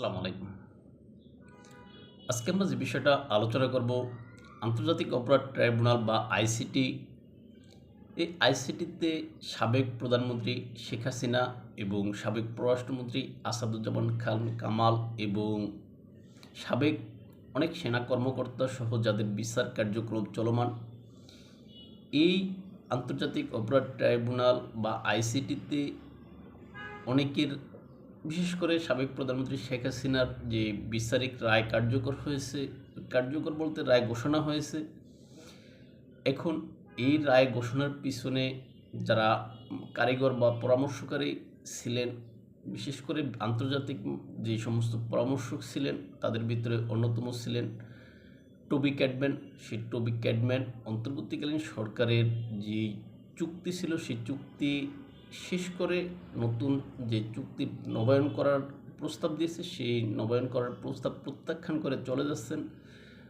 আসসালামু আলাইকুম। আজকে আমরা যে বিষয়টা আলোচনা করব, আন্তর্জাতিক অপরাধ ট্রাইব্যুনাল বা আইসিটি। এই আইসিটিতে সাবেক প্রধানমন্ত্রী শেখ হাসিনা এবং সাবেক পররাষ্ট্রমন্ত্রী আসাদুজ্জামান খান কামাল এবং সাবেক অনেক সেনা কর্মকর্তা সহ যাদের বিচার কার্যক্রম চলমান, এই আন্তর্জাতিক অপরাধ ট্রাইব্যুনাল বা আইসিটিতে অনেকের বিশেষ করে সাবেক প্রধানমন্ত্রী শেখ হাসিনার যে বিচারিক রায় কার্যকর হয়েছে, কার্যকর বলতে রায় ঘোষণা হয়েছে। এখন এই রায় ঘোষণার পিছনে যারা কারিগর বা পরামর্শকারী ছিলেন, বিশেষ করে আন্তর্জাতিক যে সমস্ত পরামর্শক ছিলেন, তাদের ভিতরে অন্যতম ছিলেন টবি ক্যাডম্যান সেই টবি ক্যাডম্যান অন্তর্বর্তীকালীন সরকারের যে চুক্তি ছিল, সেই চুক্তি শেষ করে নতুন যে চুক্তি নবায়ন করার প্রস্তাব দিয়েছে, সেই নবায়ন করার প্রস্তাব প্রত্যাখ্যান করে চলে যাচ্ছেন।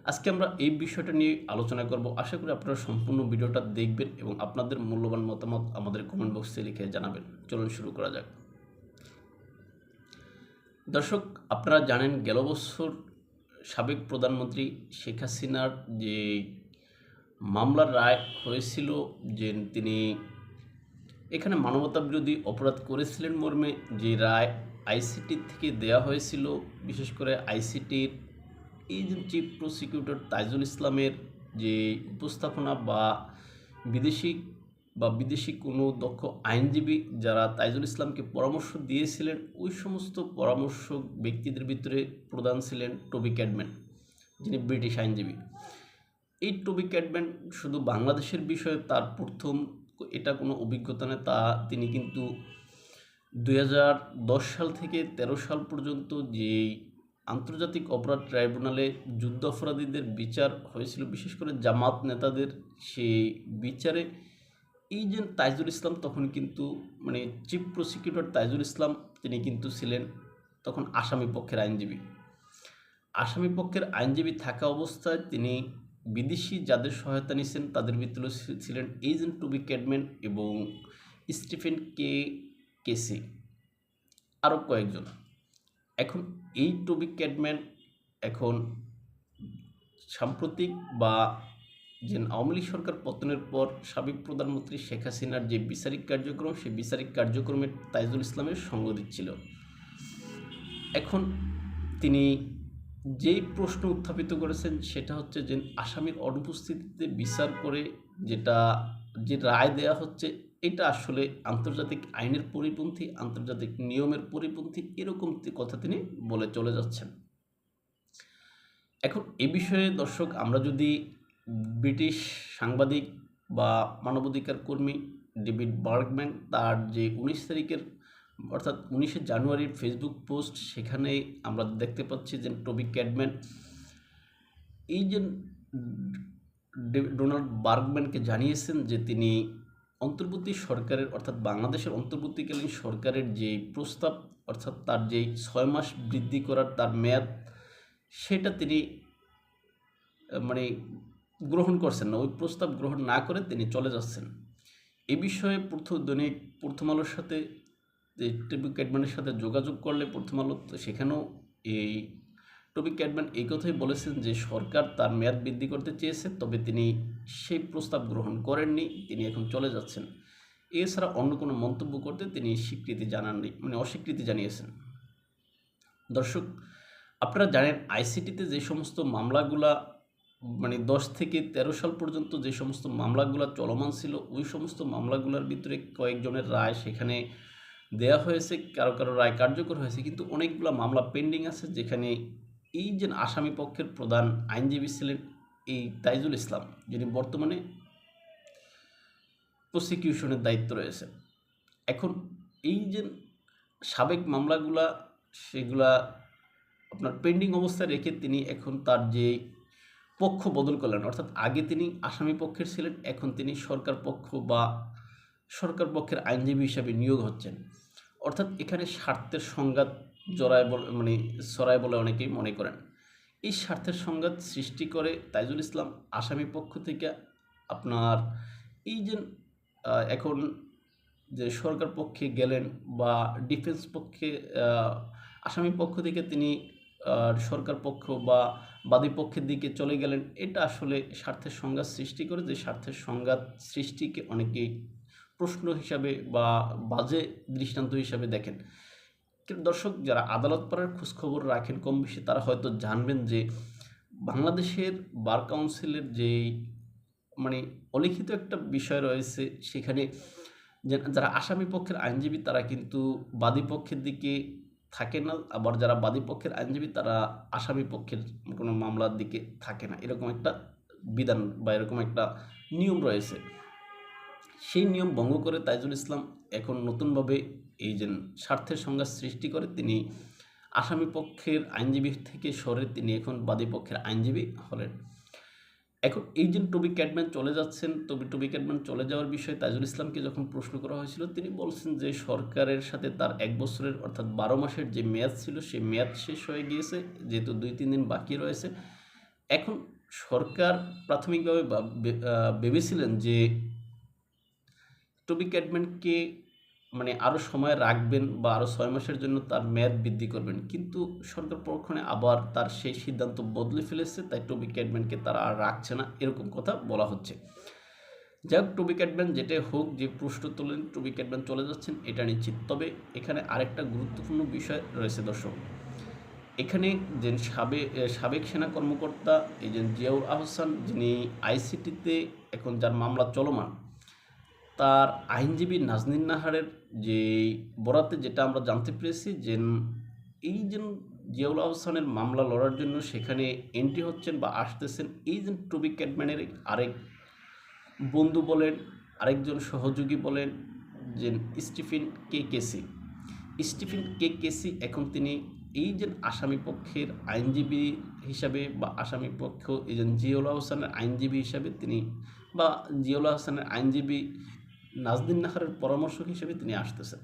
আজকে আমরা এই বিষয়টা নিয়ে আলোচনা করব। আশা করি আপনারা সম্পূর্ণ ভিডিওটা দেখবেন এবং আপনাদের মূল্যবান মতামত আমাদের কমেন্ট বক্সে লিখে জানাবেন। চলুন শুরু করা যাক। দর্শক, আপনারা জানেন গেল বছর সাবেক প্রধানমন্ত্রী শেখ হাসিনার যে মামলার রায় হয়েছিল যে তিনি এখানে মানবতা বিরোধী অপরাধ করেছিলেন মর্মে, যে রায় আইসিটি থেকে দেয়া হয়েছিল, বিশেষ করে আইসিটির এই যে চিফ প্রসিকিউটর তাইজুল ইসলামের যে উপস্থাপনা বা বিদেশি বা বিদেশি কোনো দক্ষ আইনজীবী যারা তাইজুল ইসলামকে পরামর্শ দিয়েছিলেন, ওই সমস্ত পরামর্শ ব্যক্তিদের ভিতরে প্রধান ছিলেন টবি ক্যাডম্যান যিনি ব্রিটিশ আইনজীবী। এই টবি ক্যাডম্যান শুধু বাংলাদেশের বিষয়ে তার প্রথম এটা কোনো অভিজ্ঞতা নেই তা তিনি কিন্তু দু হাজার দশ সাল থেকে ১৩ সাল পর্যন্ত যে আন্তর্জাতিক অপরাধ ট্রাইব্যুনালে যুদ্ধ অপরাধীদের বিচার হয়েছিল, বিশেষ করে জামাত নেতাদের সেই বিচারে, এই যে তাইজুল ইসলাম তখন কিন্তু মানে চিফ প্রসিকিউটর তাইজুল ইসলাম তিনি কিন্তু ছিলেন তখন আসামি পক্ষের আইনজীবী। আসামি পক্ষের আইনজীবী থাকা অবস্থায় তিনি বিদেশি যাদের সহায়তা নিয়েছেন তাদের ভিতরে ছিলেন এইজেন্ট টুবি ক্যাডম্যান এবং স্টিফেন কে কেসি আরও কয়েকজন। এখন এই টুবি ক্যাডম্যান এখন সাম্প্রতিক বা যে আওয়ামী লীগ সরকার পতনের পর সাবেক প্রধানমন্ত্রী শেখ হাসিনার যে বিচারিক কার্যক্রম, সেই বিচারিক কার্যক্রমে তাইজুল ইসলামের সঙ্গ দিচ্ছিল। এখন তিনি যেই প্রশ্ন উত্থাপিত করেছেন সেটা হচ্ছে যে আসামির অনুপস্থিতিতে বিচার করে যেটা, যে রায় দেয়া হচ্ছে, এটা আসলে আন্তর্জাতিক আইনের পরিপন্থী, আন্তর্জাতিক নিয়মের পরিপন্থী এরকম কথা তিনি বলে চলে যাচ্ছেন। এখন এ বিষয়ে দর্শক আমরা যদি ব্রিটিশ সাংবাদিক বা মানবাধিকার কর্মী ডেভিড বার্গম্যান তার যে উনিশ তারিখের অর্থাৎ উনিশে জানুয়ারির ফেসবুক পোস্ট সেখানে আমরা দেখতে পাচ্ছি যে টবি ক্যাডম্যান এই যে ডোনাল্ড বার্গম্যানকে জানিয়েছেন যে তিনি অন্তর্বর্তী সরকারের, অর্থাৎ বাংলাদেশের অন্তর্বর্তীকালীন সরকারের যে প্রস্তাব, অর্থাৎ তার যেই ছয় মাস বৃদ্ধি করার তার মেয়াদ, সেটা তিনি মানে গ্রহণ করছেন না। ওই প্রস্তাব গ্রহণ না করে তিনি চলে যাচ্ছেন। এ বিষয়ে প্রথম দৈনিক প্রথম আলোর সাথে টবি ক্যাডম্যানের সাথে যোগাযোগ করলে প্রথম আলো সেখানেও এই টপিক ক্যাডম্যান এই কথাই বলেছেন যে সরকার তার মেয়াদ বৃদ্ধি করতে চেয়েছে, তবে তিনি সেই প্রস্তাব গ্রহণ করেননি, তিনি এখন চলে যাচ্ছেন। এছাড়া অন্য কোনো মন্তব্য করতে তিনি স্বীকৃতি জানাননি মানে অস্বীকৃতি জানিয়েছেন। দর্শক, আপনারা জানেন আইসিটিতে যে সমস্ত মামলাগুলা মানে দশ থেকে ১৩ সাল পর্যন্ত যে সমস্ত মামলাগুলো চলমান ছিল, ওই সমস্ত মামলাগুলোর ভিতরে কয়েকজনের রায় সেখানে দেয়া হয়েছে, কারও কারও রায় কার্যকর হয়েছে, কিন্তু অনেকগুলো মামলা পেন্ডিং আছে যেখানে এই যে আসামি পক্ষের প্রধান আইনজীবী ছিলেন এই তাইজুল ইসলাম, যিনি বর্তমানে প্রসিকিউশনের দায়িত্ব রয়েছে। এখন এই যে সাবেক মামলাগুলা, সেগুলা আপনার পেন্ডিং অবস্থায় রেখে তিনি এখন তার যে পক্ষ বদল করলেন, অর্থাৎ আগে তিনি আসামি পক্ষের ছিলেন, এখন তিনি সরকার পক্ষ বা সরকার পক্ষের আইনজীবী হিসাবে নিয়োগ হচ্ছেন। অর্থাৎ এখানে স্বার্থের সংঘাত জড়ায় বলে মানে সরায় বলে অনেকেই মনে করেন। এই স্বার্থের সংঘাত সৃষ্টি করে তাইজুল ইসলাম আসামি পক্ষ থেকে আপনার এই যে এখন যে সরকার পক্ষে গেলেন বা ডিফেন্স পক্ষে আসামি পক্ষ থেকে তিনি সরকার পক্ষ বা বাদী পক্ষের দিকে চলে গেলেন, এটা আসলে স্বার্থের সংঘাত সৃষ্টি করে যে স্বার্থের সংঘাত সৃষ্টিকে অনেকেই প্রশ্ন হিসাবে বা বাজে দৃষ্টান্ত হিসাবে দেখেন। কিন্তু দর্শক, যারা আদালত পাড়ার খোঁজখবর রাখেন কম বেশি, তারা হয়তো জানবেন যে বাংলাদেশের বার কাউন্সিলের যে মানে অলিখিত একটা বিষয় রয়েছে, সেখানে যারা আসামি পক্ষের আইনজীবী, তারা কিন্তু বাদী পক্ষের দিকে থাকে না। আবার যারা বাদী পক্ষের আইনজীবী, তারা আসামি পক্ষের কোনো মামলার দিকে থাকে না। এরকম একটা বিধান বা এরকম একটা নিয়ম রয়েছে। সেই নিয়ম ভঙ্গ করে তাইজুল ইসলাম এখন নতুনভাবে এই যে স্বার্থের সংজ্ঞা সৃষ্টি করে, তিনি আসামি পক্ষের আইনজীবী থেকে সরে তিনি এখন বাদী পক্ষের আইনজীবী হলেন। এখন এই যে টবি ক্যাডম্যান চলে যাচ্ছেন তবে টবি ক্যাডম্যান চলে যাওয়ার বিষয়ে তাজুল ইসলামকে যখন প্রশ্ন করা হয়েছিল, তিনি বলছেন যে সরকারের সাথে তার এক বছরের অর্থাৎ বারো মাসের যে মেয়াদ ছিল, সেই মেয়াদ শেষ হয়ে গিয়েছে, যেহেতু দুই, তিন দিন বাকি রয়েছে। এখন সরকার প্রাথমিকভাবে ভেবেছিলেন যে টবি ক্যাডম্যানকে মানে আরও সময় রাখবেন বা আরও ছয় মাসের জন্য তার মেয়াদ বৃদ্ধি করবেন। কিন্তু সরকার পরক্ষণে আবার তার সেই সিদ্ধান্ত বদলে ফেলেছে, তাই টবি ক্যাডম্যানকে তারা আর রাখছে না, এরকম কথা বলা হচ্ছে। যাই হোক টবি ক্যাডম্যান যেটাই হোক, যে প্রশ্ন তোলেন টবি ক্যাডম্যান চলে যাচ্ছেন, এটা নিশ্চিত। তবে এখানে আরেকটা গুরুত্বপূর্ণ বিষয় রয়েছে, দর্শক। এখানে যে সাবেক সাবেক সেনা কর্মকর্তা, এই যে জিয়াউর আহসান, যিনি আইসিটিতে এখন যার মামলা চলমান তার আইনজীবী নাজনীন নাহারের যে বরাতে যেটা আমরা জানতে পেরেছি যে এই যে জিয়াউল আহসানের মামলা লড়ার জন্য সেখানে এন্ট্রি হচ্ছেন বা আসতেছেন, এই যে টবি ক্যাডম্যানের আরেক বন্ধু বলেন, আরেকজন সহযোগী বলেন যে স্টিফেন কে কেসি। স্টিফেন কে কেসি এখন তিনি এই যে আসামি পক্ষের আইনজীবী হিসাবে বা আসামি পক্ষ, এই যে জিয়াউল আহসানের আইনজীবী হিসাবে তিনি বা জিয়াউল আহসানের আইনজীবী নাজদিন নাহারের পরামর্শক হিসেবে তিনি আসতেছেন।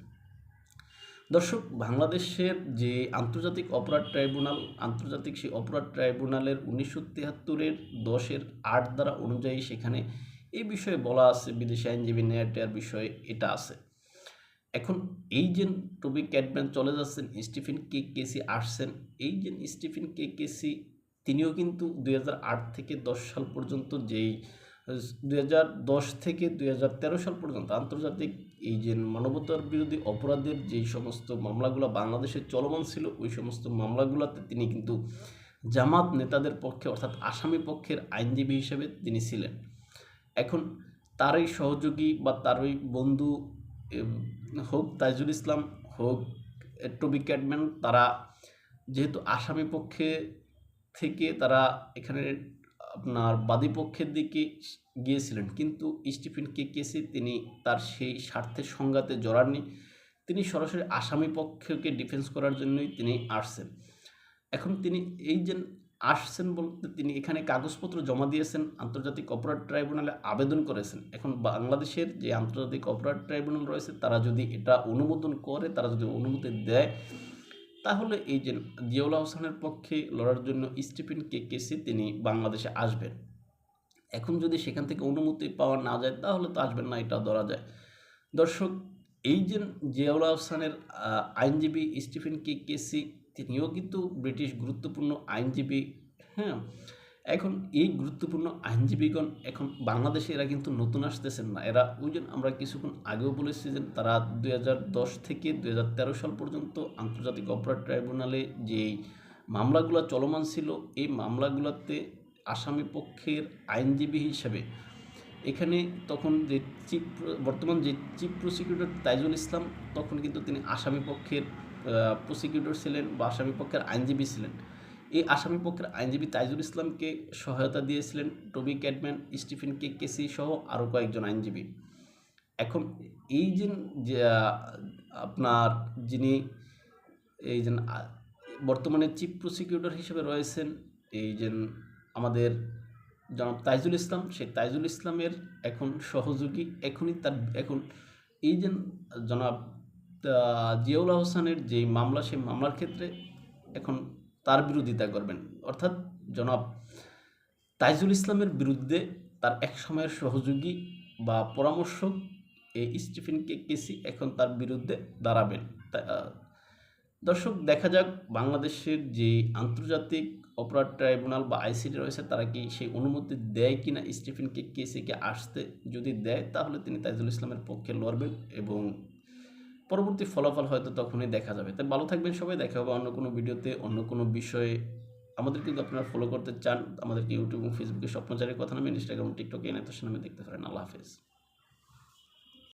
দর্শক, বাংলাদেশের যে আন্তর্জাতিক অপরাধ ট্রাইব্যুনাল, আন্তর্জাতিক সেই অপরাধ ট্রাইব্যুনালের উনিশশো তিয়াত্তরের দশের আট দ্বারা অনুযায়ী সেখানে এই বিষয়ে বলা আছে, বিদেশি আইনজীবী নেয়ার বিষয়ে এটা আছে। এখন এই যে টবি ক্যাটম্যান চলে যাচ্ছেন, স্টিফেন কে কেসি আসছেন, এই যে স্টিফেন কে কেসি তিনিও কিন্তু দু হাজার আট থেকে দশ সাল পর্যন্ত যেই দুই হাজার দশ থেকে দু হাজার তেরো সাল পর্যন্ত আন্তর্জাতিক এই যে মানবতার বিরোধী অপরাধের যেই সমস্ত মামলাগুলো বাংলাদেশে চলমান ছিল, ওই সমস্ত মামলাগুলোতে তিনি কিন্তু জামাত নেতাদের পক্ষে অর্থাৎ আসামি পক্ষের আইনজীবী হিসেবে তিনি ছিলেন। এখন তারই সহযোগী বা তারই বন্ধু হোক তাইজুল ইসলাম, হোক টবি ক্যাডম্যান তারা যেহেতু আসামি পক্ষে থেকে তারা এখানে আপনার বাদী পক্ষের দিকে গিয়েছিলেন। কিন্তু স্টিফেন কে কেসি তিনি তার সেই স্বার্থের সংঘাতে জড়াননি। তিনি সরাসরি আসামি পক্ষকে ডিফেন্স করার জন্যই তিনি আসছেন। এখন তিনি এই যে আসছেন বলতে তিনি এখানে কাগজপত্র জমা দিয়েছেন, আন্তর্জাতিক অপরাধ ট্রাইব্যুনালে আবেদন করেছেন। এখন বাংলাদেশের যে আন্তর্জাতিক অপরাধ ট্রাইব্যুনাল রয়েছে, তারা যদি এটা অনুমোদন করে, তারা যদি অনুমতি দেয় তাহলে এই যে জিয়াউল আহসানের পক্ষে লড়ার জন্য স্টিফেন কে কেসি তিনি বাংলাদেশে আসবেন? এখন যদি সেখান থেকে অনুমতি পাওয়া না যায়, তাহলে তো আসবেন না, এটা ধরা যায়। দর্শক, এই যে জিয়াউল আহসানের আইনজীবী স্টিফেন কে কেসি তিনিও কিন্তু ব্রিটিশ গুরুত্বপূর্ণ আইনজীবী হ্যাঁ? এখন এই গুরুত্বপূর্ণ আইনজীবীগণ এখন বাংলাদেশে এরা কিন্তু নতুন আসতেছেন না। এরা ওই জন্য আমরা কিছুক্ষণ আগেও বলেছি যে তারা দু হাজার দশ থেকে দুই হাজার তেরো সাল পর্যন্ত আন্তর্জাতিক অপরাধ ট্রাইব্যুনালে যে মামলাগুলো চলমান ছিল, এই মামলাগুলোতে আসামি পক্ষের আইনজীবী হিসাবে এখানে তখন যে চিফ বর্তমান যে চিফ প্রসিকিউটর তাইজুল ইসলাম, তখন কিন্তু তিনি আসামি পক্ষের প্রসিকিউটর ছিলেন বা আসামি পক্ষের আইনজীবী ছিলেন। এই আসামি পক্ষের আইনজীবী তাইজুল ইসলামকে সহায়তা দিয়েছিলেন টবি ক্যাটম্যান, স্টিফেন কে কেসি সহ আরও কয়েকজন আইনজীবী। এখন এই যে আপনার যিনি এই যে বর্তমানে চিফ প্রসিকিউটর হিসেবে রয়েছেন, এই যে, আমাদের জনাব তাইজুল ইসলাম সেই তাইজুল ইসলামের এখন সহযোগী, এখনই তার, এখন এই যে, জনাব জিয়াউল আহসানের যে মামলা, সেই মামলার ক্ষেত্রে এখন তার বিরোধিতা করবেন। অর্থাৎ জনাব তাইজুল ইসলামের বিরুদ্ধে তার এক সময়ের সহযোগী বা পরামর্শক এই স্টিফেন কে কেসি এখন তার বিরুদ্ধে দাঁড়াবেন। দর্শক, দেখা যাক বাংলাদেশের যে আন্তর্জাতিক অপরাধ ট্রাইব্যুনাল বা আইসিডি রয়েছে, তারা কি সেই অনুমতি দেয় কিনা স্টিফেনকে, কেসিকে আসতে যদি দেয়, তাহলে তিনি তাইজুল ইসলামের পক্ষে লড়বেন এবং পরবর্তী ফলাফল হয়তো তখনই দেখা যাবে। তাই ভালো থাকবেন সবাই, দেখা হবে অন্য কোনো ভিডিওতে, অন্য কোনো বিষয়ে। আমাদের কিন্তু আপনারা ফলো করতে চান, আমাদেরকে ইউটিউব এবং ফেসবুকে স্বপ্নচারের কথা নামে ইনস্টাগ্রাম টিকটকে এনে নামে দেখতে পারেন। আল্লাহ হাফেজ।